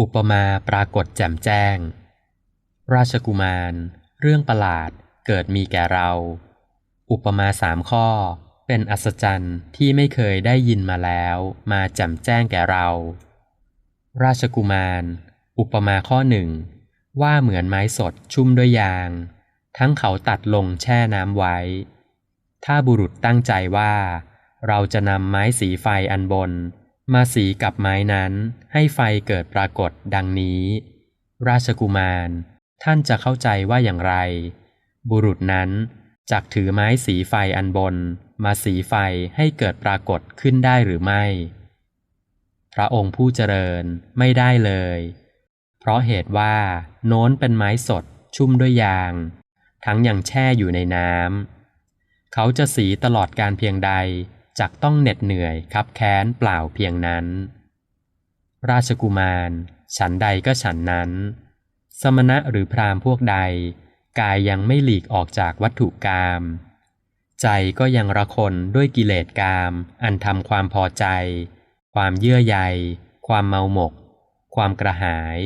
อุปมาปรากฏแจ่มแจ้ง ราชกุมาร เรื่องประหลาดเกิดมีแก่เรา อุปมาสามข้อ เป็นอัศจรรย์ที่ไม่เคยได้ยินมาแล้ว มาแจ่มแจ้งแก่เรา ราชกุมาร อุปมาข้อหนึ่งว่าเหมือนไม้สดชุ่มด้วยยาง ทั้งเขาตัดลงแช่น้ำไว้ ถ้าบุรุษตั้งใจว่า เราจะนำไม้สีไฟอันบน มาสีกับไม้นั้นให้ไฟเกิดปรากฏดังนี้ ราชกุมาร ท่านจะเข้าใจว่าอย่างไร บุรุษนั้นจักถือไม้สีไฟอันบน มาสีไฟให้เกิดปรากฏขึ้นได้หรือไม่ พระองค์ผู้เจริญไม่ได้เลย เพราะเหตุว่าโน้นเป็นไม้สดชุ่มด้วยยาง ทั้งยังแช่อยู่ในน้ำเขาจะสีตลอดการเพียงใด จักต้องเหน็ดเหนื่อยคับแค้นเปล่าเพียงนั้น ราชกุมาร ฉันใดก็ฉันนั้น สมณะหรือพราหมณ์พวกใด กายยังไม่หลีกออกจากวัตถุกรรมใจก็ยังระคนด้วยกิเลสกามอันทำความพอใจ ความเยื่อใย ความเมาหมก ความกระหาย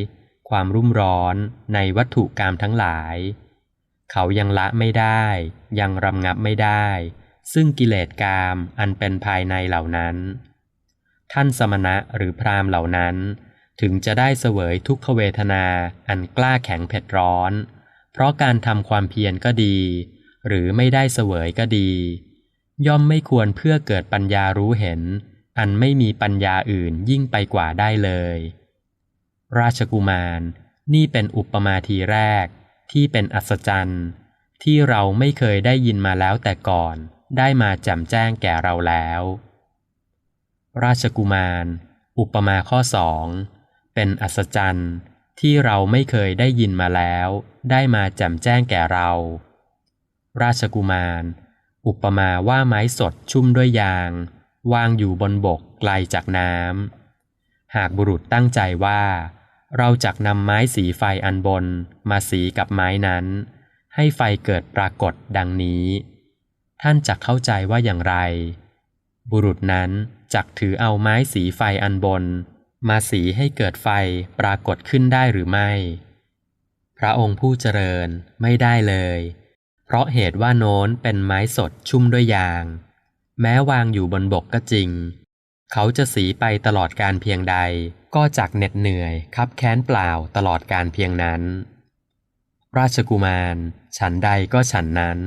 ความรุ่มร้อนในวัตถุกรรมทั้งหลาย เขายังละไม่ได้ ยังรำงับไม่ได้ ซึ่งกิเลสกามอันเป็นภายในเหล่านั้น ท่านสมณะหรือพรามเหล่านั้น ถึงจะได้เสวยทุกขเวทนาอันกล้าแข็งเผ็ดร้อน เพราะการทำความเพียรก็ดี หรือไม่ได้เสวยก็ดี ย่อมไม่ควรเพื่อเกิดปัญญารู้เห็น อันไม่มีปัญญาอื่นยิ่งไปกว่าได้เลย ราชกุมารนี่เป็นอุปมาทีแรกที่เป็นอัศจรรย์ ที่เราไม่เคยได้ยินมาแล้วแต่ก่อน ได้มาแจ่มแจ้งแก่เราแล้ว ราชกุมาร อุปมาข้อสองเป็นอัศจรรย์ที่เราไม่เคยได้ยินมาแล้ว ได้มาแจ่มแจ้งแก่เรา ราชกุมาร อุปมาว่าไม้สดชุ่มด้วยยาง วางอยู่บนบกไกลจากน้ำหากบุรุษตั้งใจว่า เราจักนำไม้สีไฟอันบน มาสีกับไม้นั้น ให้ไฟเกิดปรากฏดังนี้ ท่านจักเข้าใจว่าอย่างไร บุรุษนั้นจักถือเอาไม้สีไฟอันบน มาสีให้เกิดไฟปรากฏขึ้นได้หรือไม่ พระองค์ผู้เจริญไม่ได้เลย เพราะเหตุว่าโน้นเป็นไม้สดชุ่มด้วยยาง แม้วางอยู่บนบกก็จริง เขาจะสีไปตลอดการเพียงใด ก็จักเหน็ดเหนื่อยคับแค้นเปล่าตลอดการเพียงนั้น ราชกุมาร ฉันใดก็ฉันนั้น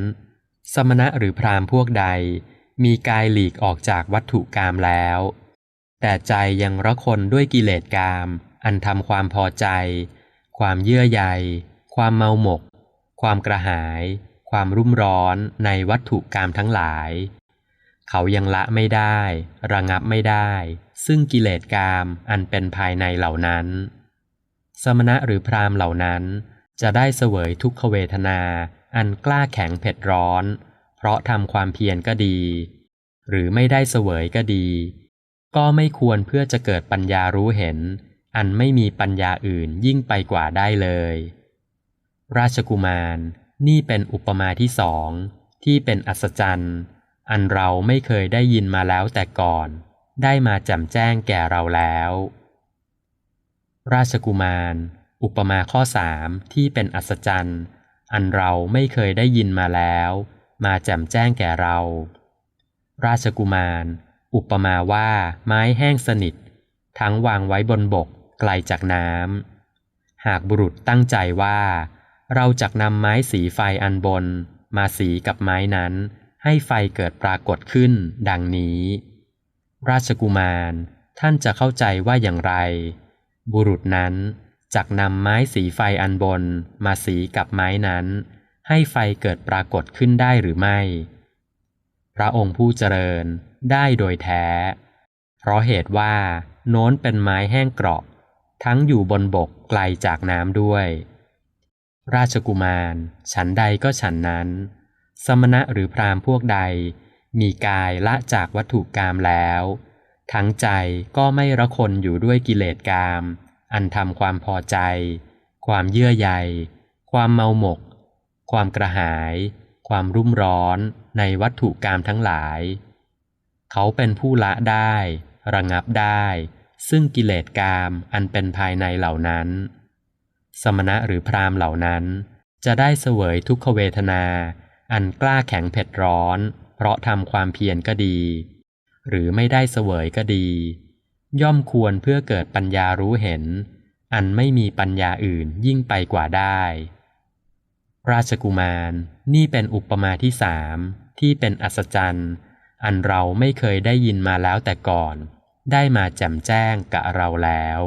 สมณะหรือพราหมณ์พวกใด มีกายหลีกออกจากวัตถุกรรมแล้ว แต่ใจยังระคนด้วยกิเลสกาม อันทำความพอใจ ความเยื่อใย ความเมาหมก ความกระหาย ความรุ่มร้อนในวัตถุกรรมทั้งหลาย เขายังละไม่ได้ ระงับไม่ได้ ซึ่งกิเลสกามอันเป็นภายในเหล่านั้น สมณะหรือพราหมณ์เหล่านั้นจะได้เสวยทุกขเวทนา อันกล้าแข็งเผ็ดร้อน เพราะทำความเพียรก็ดี หรือไม่ได้เสวยก็ดี ก็ไม่ควรเพื่อจะเกิดปัญญารู้เห็น อันไม่มีปัญญาอื่นยิ่งไปกว่าได้เลย ราชกุมารนี่เป็นอุปมาที่สองที่เป็นอัศจรรย์ อันเราไม่เคยได้ยินมาแล้วแต่ก่อน ได้มาแจ่มแจ้งแก่เราแล้ว ราชกุมาร อุปมาข้อสามที่เป็นอัศจรรย์ อันเราไม่เคยได้ยินมาแล้ว มาแจ่มแจ้งแก่เรา ราชกุมาร อุปมาว่าไม้แห้งสนิท ทั้งวางไว้บนบกไกลจากน้ำหากบุรุษตั้งใจว่า เราจะนำไม้สีไฟอันบน มาสีกับไม้นั้น ให้ไฟเกิดปรากฏขึ้น ดังนี้ ราชกุมารท่านจะเข้าใจว่าอย่างไร บุรุษนั้น จักนำไม้สีไฟอันบนมาสีกับไม้นั้น ให้ไฟเกิดปรากฏขึ้นได้หรือไม่ พระองค์ผู้เจริญได้โดยแท้ เพราะเหตุว่า โน้นเป็นไม้แห้งเกราะ ทั้งอยู่บนบกไกลจากน้ำด้วย ราชกุมารฉันใดก็ฉันนั้น สมณะหรือพราหมณ์พวกใด มีกายละจากวัตถุกรรมแล้ว ทั้งใจก็ไม่ระคนอยู่ด้วยกิเลสกาม อันทำความพอใจ ความเยื่อใย ความเมาหมก ความกระหาย ความรุ่มร้อนในวัตถุกรรมทั้งหลาย เขาเป็นผู้ละได้ ระงับได้ ซึ่งกิเลสกามอันเป็นภายในเหล่านั้น สมณะหรือพรามเหล่านั้น จะได้เสวยทุกขเวทนา อันกล้าแข็งเผ็ดร้อน เพราะทำความเพียรก็ดี หรือไม่ได้เสวยก็ดี ย่อมควรเพื่อเกิดปัญญารู้เห็น อันไม่มีปัญญาอื่นยิ่งไปกว่าได้ ราชกุมารนี่เป็นอุปมาที่สามที่เป็นอัศจรรย์ อันเราไม่เคยได้ยินมาแล้วแต่ก่อน ได้มาแจ่มแจ้งกับเราแล้ว